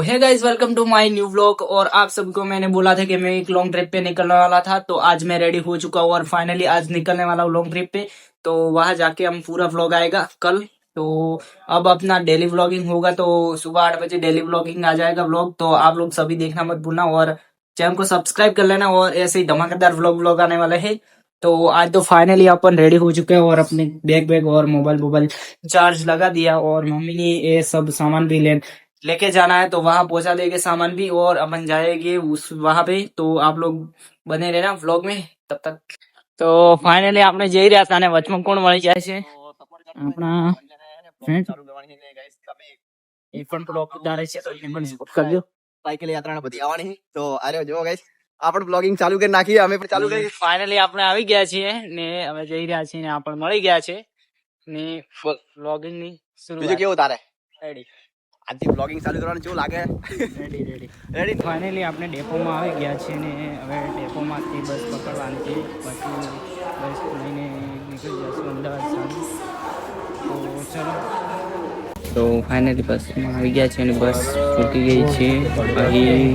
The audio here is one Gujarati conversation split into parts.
Hi guys welcome to my new vlog और आप सबको मैंने बोला था कि मैं एक लॉन्ग ट्रिप पे निकलने वाला था तो आज मैं रेडी हो चुका हूँ और फाइनली आज निकलने वाला हूँ लॉन्ग ट्रिप पे। तो वहाँ जाके हम पूरा व्लॉग आएगा कल। तो अब अपना डेली व्लॉगिंग होगा तो सुबह आठ बजे डेली व्लॉगिंग आ जाएगा व्लॉग तो आप लोग सभी देखना मत भूलना और चैनल को सब्सक्राइब कर लेना और ऐसे ही धमाकेदार व्लॉग व्लॉग आने वाले है। तो आज तो फाइनली अपन रेडी हो चुके हैं और अपने बैग बैग और मोबाइल मोबाइल चार्ज लगा दिया और मम्मी ने ये सब सामान भी ले लेके जाना है तो वहां पहुंचा देंगे सामान भी और अपन जाएंगे उस वहां पे तो आप लोग બને રહેના વ્લોગ में તબ તક તો ફાઇનલી આપણે જઈ રહ્યા હતા અને વચમાં કોણ મળી જાય છે આપણા friend. એ પણ બ્લોગ ઉતારે છે તો એને પણ support કરજો સાયકલ યાત્રા બધી આવવાની તો આરે જો ગાઈસ આપણે બ્લોગિંગ ચાલુ કરી નાખીએ અમે પણ ચાલુ કરી ફાઇનલી આપણે આવી ગયા છીએ ને હવે જઈ રહ્યા છીએ ને આપણે મળી ગયા છે ને વ્લોગિંગ ની બીજું શરૂઆત કેવું તારે રેડી આજથી બ્લોગિંગ ચાલુ કરવાનું શું લાગે. રેડી રેડી રેડી ફાઇનલી આપણે ડેપોમાં આવી ગયા છીએ ને હવે ડેપોમાંથી બસ પકડવાની છે પછી બસ લઈને નીકળી જશું અમદાવાદ સામે તો ચલો. તો ફાઇનલી બસમાં આવી ગયા છે અને બસ છૂટી ગઈ છે. અહીં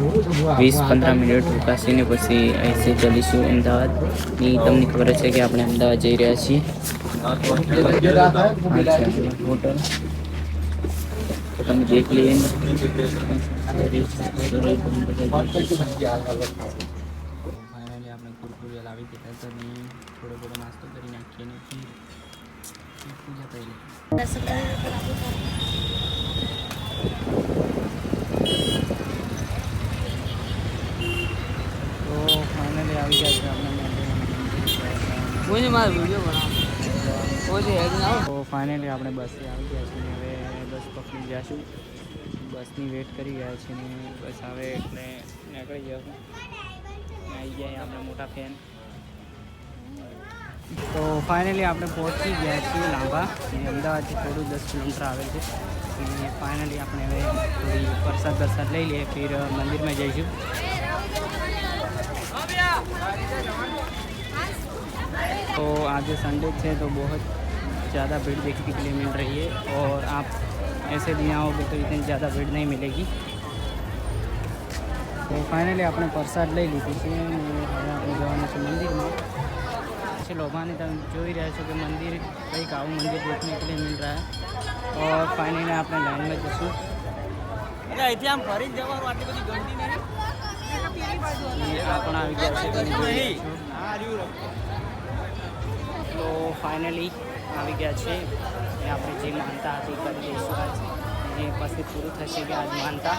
વીસ પંદર મિનિટ રોકાશીને પછી અહીંથી ચાલીશું અમદાવાદની તમને ખબર છે કે આપણે અમદાવાદ જઈ રહ્યા છીએ. હોટલ તમે દેખ લઈએ ફાઇનલી આપણે કુરકુરે લાવી દીધા તો ને થોડો થોડો નાસ્તો કરી નાખીએ ને પૂજા કરી તો ફાઇનલી આવી ગયા છે આપણે કોઈ મારો વીડિયો બનાવો તો ફાઇનલી આપણે બસે આવી ગયા છીએ પકડી જઈશું બસની વેટ કરી ગયા છીએ ને બસ આવે એટલે નીકળી જશું આવી ગયા આપણે મોટા ફેન તો ફાઇનલી આપણે પહોંચી ગયા છીએ લાંબા અને અમદાવાદથી થોડું દસ કિલોમીટર આવે છે અને ફાઇનલી આપણે હવે થોડી પ્રસાદ બરસાદ લઈ લઈએ ફિર મંદિરમાં જઈશું तो आज संडे है तो बहुत ज़्यादा भीड़ देखने के लिए मिल रही है और आप ऐसे दिन आओगे तो इतनी ज़्यादा भीड़ नहीं मिलेगी તો ફાઇનલી આપણે પ્રસાદ લઈ લીધી છે અને હવે આપણે જવાનું છે મંદિરમાં છે લોભાને તમે જોઈ રહ્યા છો કે મંદિર કંઈક આવું મંદિર देखने के लिए मिल रहा है और फाइनली આપણે લાઈનમાં જશું અહીંથી આમ ફરી જવાનું આટલી બધી ગંદી નહીં આ પણ આવી ગયા છે તમે જોઈ રહ્યા છો તો ફાઇનલી આવી ગયા છે અને આપણે જે માનતા હતી કરી દઈશું આજ. અને પછી પૂરું થશે કે આજ માનતા.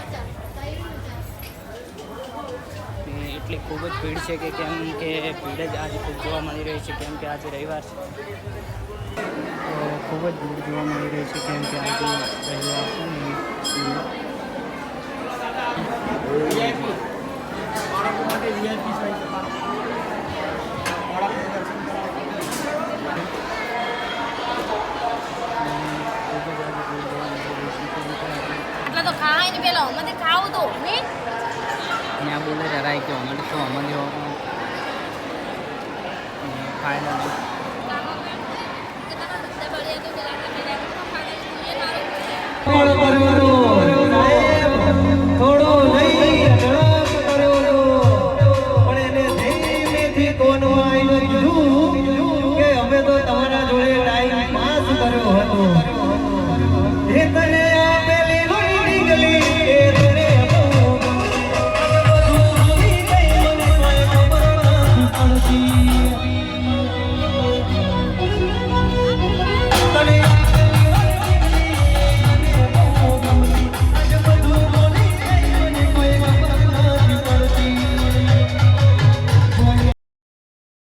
એટલી ખૂબ જ ભીડ છે કે કેમ કે ભીડ જ આજે ખૂબ જોવા મળી રહી છે, કેમ કે આજે રવિવાર છે. ખૂબ જ ભીડ જોવા મળી રહી છે, કેમ કે આજે રવિવાર છે อะไรเกี่ยวกับมันส่วนมันโยภายใน